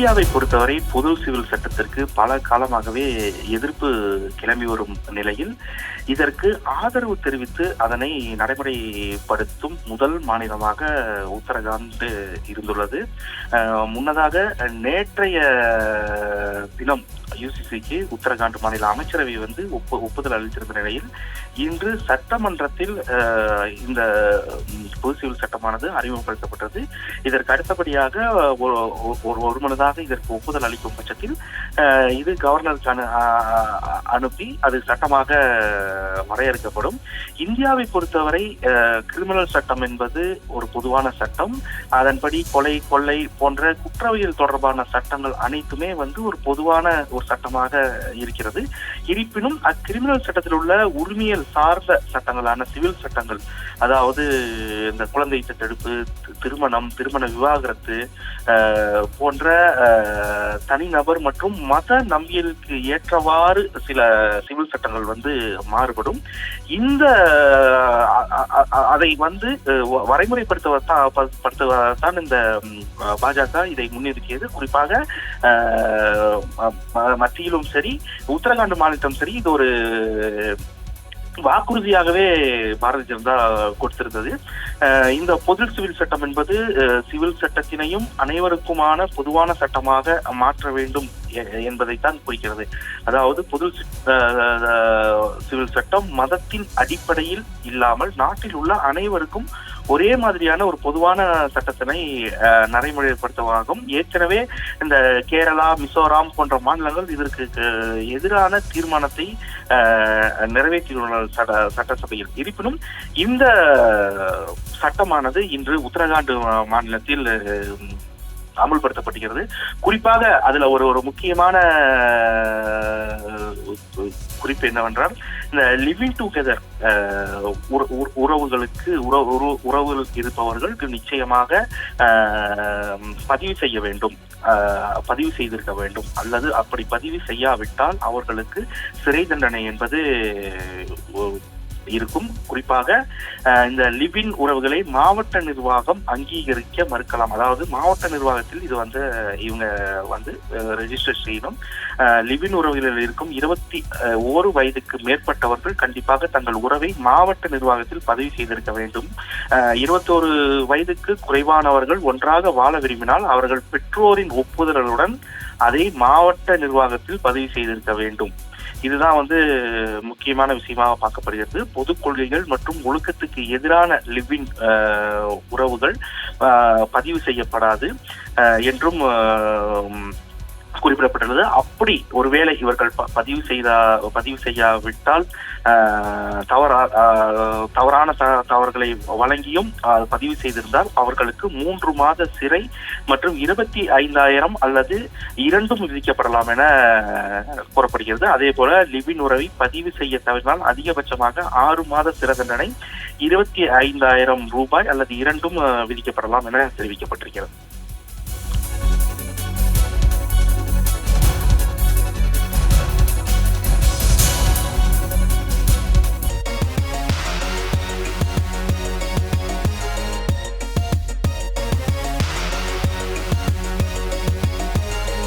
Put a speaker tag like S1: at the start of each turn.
S1: இந்தியாவை பொறுத்தவரை பொது சிவில் சட்டத்திற்கு பல காலமாகவே எதிர்ப்பு கிளம்பி வரும் நிலையில் இதற்கு ஆதரவு தெரிவித்து அதனை நடைமுறைப்படுத்தும் முதல் மாநிலமாக உத்தரகாண்ட் இருந்துள்ளது. முன்னதாக நேற்றைய தினம் யூசிசிக்கு உத்தரகாண்ட் மாநில அமைச்சரவை வந்து ஒப்பு ஒப்புதல் அளித்திருந்த நிலையில் இன்று சட்டமன்றத்தில் இந்த பொது சிவில் சட்டமானது அறிமுகப்படுத்தப்பட்டது. இதற்கு அடுத்தபடியாக ஒரு ஒரு முன்னதாக இதற்கு ஒப்புதல் அளிக்கும் பட்சத்தில் இது கவர்னருக்கு அனு அனுப்பி அது சட்டமாக வரையறுக்கப்படும். இந்தியாவை பொறுத்தவரை கிரிமினல் சட்டம் என்பது ஒரு பொதுவான சட்டம். அதன்படி கொலை கொள்ளை போன்ற குற்றவியல் தொடர்பான சட்டங்கள் அனைத்துமே வந்து ஒரு பொதுவான ஒரு சட்டமாக இருக்கிறது. இருப்பினும் அக்கிரிமினல் சட்டத்தில் உள்ள உரிமையல் சார்ந்த சட்டங்களான சிவில் சட்டங்கள் அதாவது இந்த குழந்தை தத்தெடுப்பு திருமணம் திருமண விவாகரத்து போன்ற தனிநபர் மற்றும் மத நம்பியலுக்கு ஏற்றவாறு சில சிவில் சட்டங்கள் வந்து மாறுபடும். இந்த அதை வந்து வரைமுறைப்படுத்துவதான் இந்த பாஜக இதை முன்னிறுத்தியது குறிப்பாக ம- மத்தியிலும் சரி உத்தரகாண்ட் மாநிலம் சரி இது ஒரு வாக்குறுதியாகவே பாரதிய ஜனதா கொடுத்திருந்தது. இந்த பொது சிவில் சட்டம் என்பது சிவில் சட்டத்தினையும் அனைவருக்குமான பொதுவான சட்டமாக மாற்ற வேண்டும் எ- என்பதைத்தான் குறிக்கிறது. அதாவது பொது அஹ், சிவில் சட்டம் மதத்தின் அடிப்படையில் இல்லாமல் நாட்டில் உள்ள அனைவருக்கும் ஒரே மாதிரியான ஒரு பொதுவான சட்டத்தினை அஹ், நடைமுறைப்படுத்துவதாகும் ஏற்கனவே இந்த கேரளா மிசோராம் போன்ற மாநிலங்கள் இதற்கு எதிரான தீர்மானத்தை நிறைவேற்றியுள்ள சட்ட சட்டசபையில். இருப்பினும் இந்த சட்டமானது இன்று உத்தரகாண்ட் மாநிலத்தில் அமல்படுத்தப்படுகிறது அமுல்படுத்தப்படுகிறது குறிப்பாக அதுல ஒரு ஒரு முக்கியமான குறிப்பு என்னவென்றால் இந்த லிவிங் டுகெதர் உறவுகளுக்கு உறவுகளுக்கு இருப்பவர்களுக்கு நிச்சயமாக பதிவு செய்ய வேண்டும். பதிவு செய்திருக்க வேண்டும். அல்லது அப்படி பதிவு செய்யாவிட்டால் அவர்களுக்கு சிறை தண்டனை என்பது இருக்கும். குறிப்பாக இந்த லிவின் உறவுகளை மாவட்ட நிர்வாகம் அங்கீகரிக்க மறுக்கலாம். அதாவது மாவட்ட நிர்வாகத்தில் இது வந்து இவங்க வந்து ரெஜிஸ்டர் செய்யணும். லிவின் உறவுகளில் இருக்கும் இருபத்தி ஒரு வயதுக்கு மேற்பட்டவர்கள் கண்டிப்பாக தங்கள் உறவை மாவட்ட நிர்வாகத்தில் பதிவு செய்திருக்க வேண்டும். இருபத்தோரு வயதுக்கு குறைவானவர்கள் ஒன்றாக வாழ விரும்பினால் அவர்கள் பெற்றோரின் ஒப்புதலுடன் அதை மாவட்ட நிர்வாகத்தில் பதிவு செய்திருக்க வேண்டும். இதுதான் வந்து முக்கியமான விஷயமாக பார்க்கப்படுகிறது. பொது கொள்கைகள் மற்றும் ஒழுக்கத்துக்கு எதிரான லிவிங் உறவுகள் பதிவு செய்யப்படாது என்றும் குறிப்பிடப்பட்டுள்ளது. அப்படி ஒருவேளை இவர்கள் ப- பதிவு செய்த பதிவு செய்யாவிட்டால் தவறா தவறான த- தவறுகளை வழங்கியும் பதிவு செய்திருந்தால் அவர்களுக்கு மூன்று மாத சிறை மற்றும் இருபத்தி ஐந்தாயிரம் அல்லது இரண்டும் விதிக்கப்படலாம் என கூறப்படுகிறது. அதே போல லிவின் உறவை பதிவு செய்ய தவறினால் அதிகபட்சமாக ஆறு மாத சிறை தண்டனை இருபத்தி ஐந்தாயிரம் ரூபாய் அல்லது இரண்டும் விதிக்கப்படலாம் என தெரிவிக்கப்பட்டிருக்கிறது.